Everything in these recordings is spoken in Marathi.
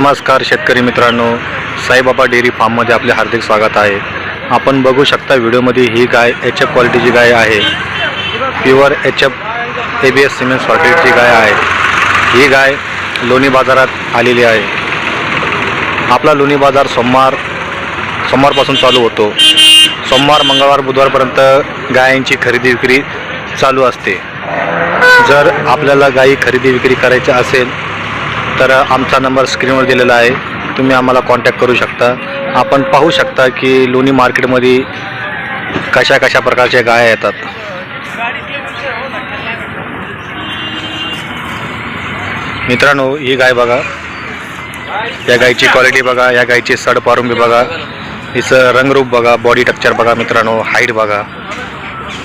नमस्कार शेतकरी मित्रांनो साईबाबा डेअरी फार्ममध्ये आपले हार्दिक स्वागत आहे. आपण बघू शकता व्हिडिओमध्ये ही गाय एच एफ क्वालिटीची गाय आहे. Pure H F A B S semen सॉर्टेडची गाय आहे. ही गाय लोणी बाजारात आलेली आहे. आपला लोणी बाजार सोमवार सोमवारपासून चालू होतो. सोमवार मंगळवार बुधवारपर्यंत गायांची खरेदी विक्री चालू असते. जर आपल्याला गायी खरेदी विक्री करायची असेल तर आमचा नंबर स्क्रीनवर दिलेला आहे. तुम्ही आम्हाला कॉन्टॅक्ट करू शकता. आपण पाहू शकता की लोणी मार्केटमध्ये कशा कशा प्रकारच्या गाया येतात. मित्रांनो ही गाय बघा. या गायची क्वालिटी बघा या गायची सड पारुंबी बघा. हिचं रंगरूप बघा बॉडी टक्चर बघा मित्रांनो हाईट बघा.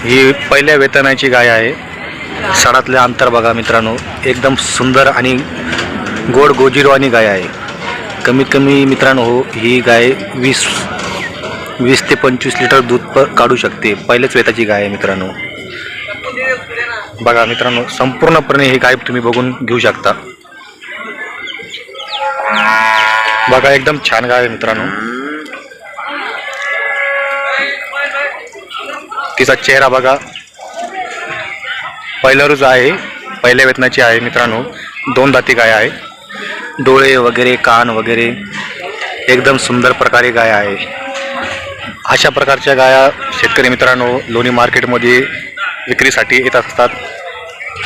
ही पहिल्या वेतनाची गाय आहे. सडातलं अंतर बघा मित्रांनो एकदम सुंदर आणि गोड गोजिरवानी गाय आहे. कमीत कमी मित्रांनो हो ही गाय वीस वीस ते पंचवीस लिटर दूध प काढू शकते. पहिल्याच वेताची गाय आहे मित्रांनो. बघा मित्रांनो संपूर्णपणे ही गाय तुम्ही बघून घेऊ शकता. बघा एकदम छान गाय आहे मित्रांनो. तिचा चेहरा बघा. पहिला रोज आहे पहिल्या वेतनाची आहे मित्रांनो. दोन दाती गाय आहे. डोळे वगैरे कान वगैरे एकदम सुंदर प्रकारे गाय आहे. अशा प्रकारच्या गाया शेतकरी मित्रांनो लोणी मार्केटमध्ये विक्रीसाठी येत असतात.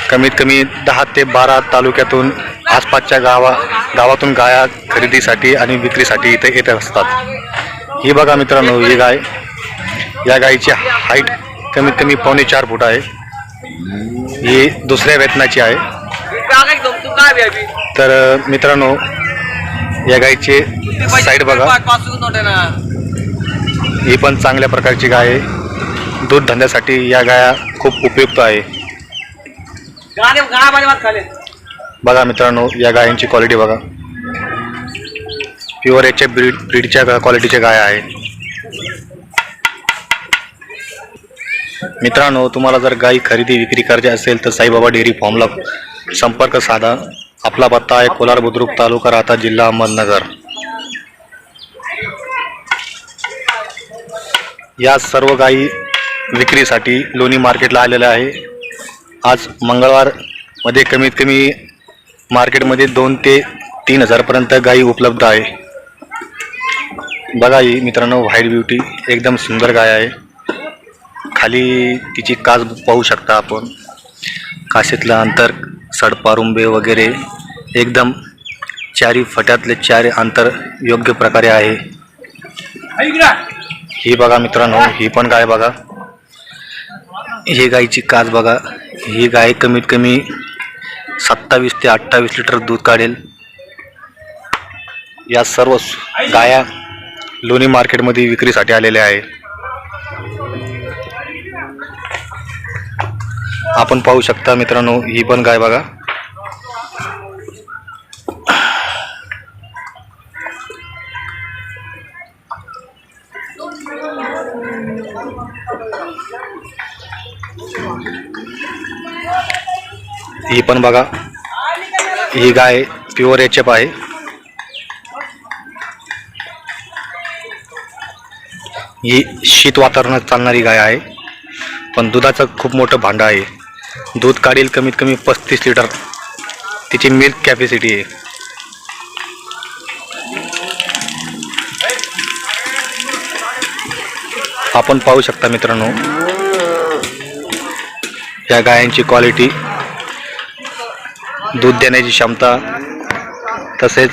कमीत कमी दहा ते बारा तालुक्यातून आसपासच्या गावा गावातून गाया खरेदीसाठी आणि विक्रीसाठी इथे येत असतात. ही बघा मित्रांनो ही गाय या गायीची हाईट कमीत कमी पावणे चार फूट आहे. ही दुसऱ्या वेतनाची आहे. तर मित्रांनो या गायीचे साईड बघा. ही पण चांगल्या प्रकारची गाय आहे. दूध धंद्यासाठी या गाया खूप उपयुक्त आहे. बघा मित्रांनो या गायांची क्वालिटी बघा. प्युअर याच्या ब्रीड ब्रीडच्या क्वालिटीच्या गाय आहे मित्रांनो तुम्हाला जर गाई खरेदी विक्री करायची असेल तर साईबाबा डेअरी फॉर्मला संपर्क साधा. आपला पत्ता आहे कोलार बुद्रुक तालुका राहता जिल्हा अहमदनगर. या सर्व गायी विक्रीसाठी लोणी मार्केटला आलेल्या आहे. आज मंगळवारमध्ये कमीत कमी मार्केटमध्ये दोन ते तीन हजारपर्यंत गायी उपलब्ध आहे. बघा ही मित्रांनो व्हाईट ब्युटी एकदम सुंदर गाय आहे. खाली तिची कास पाहू शकता आपण. कासेतलं अंतर सडपारुंबे वगैरे एकदम चारी फट्यातले चार अंतर योग्य प्रकारे आहे. ही बघा मित्रांनो ही पण गाय बघा. ही गायची काच बघा. ही गाय कमीत कमी सत्तावीस ते अठ्ठावीस लिटर दूध काढेल. या सर्व गाया लोणी मार्केटमध्ये विक्रीसाठी आलेल्या आहे. आपण पाहू शकता मित्रांनो ही पण गाय बघा. ही पण बघा. ही गाय प्युअर एच एफ आहे. ही शीत वातावरणात चालणारी गाय आहे. पण दुधाचं खूप मोठं भांडं आहे. दूध काढेल कमीत कमी पस्तीस लिटर. तिची मिल्क कॅपॅसिटी आहे. आपण पाहू शकता मित्रांनो या गायांची क्वालिटी दूध देण्याची क्षमता तसेच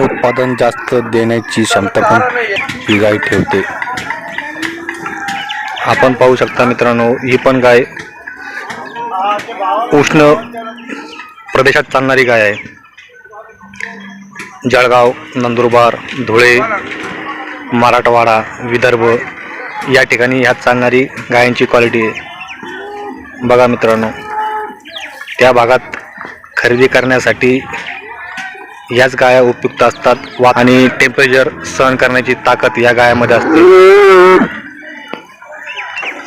उत्पादन जास्त देण्याची क्षमता पण ही गाय ठेवते. आपण पाहू शकता मित्रांनो ही पण गाय उष्ण प्रदेशात चालणारी गाय आहे. जळगाव नंदुरबार धुळे मराठवाडा विदर्भ या ठिकाणी ह्यात चालणारी गायांची क्वालिटी आहे. बघा मित्रांनो त्या भागात खरेदी करण्यासाठी याच गाया उपयुक्त असतात. वा आणि टेम्परेचर सहन करण्याची ताकद या गायामध्ये असते.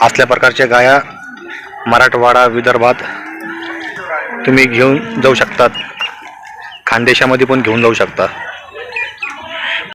असल्या प्रकारच्या गाया मराठवाडा विदर्भात तुम्ही घेऊन जाऊ शकतात. खानदेशामध्ये पण घेऊन जाऊ शकता.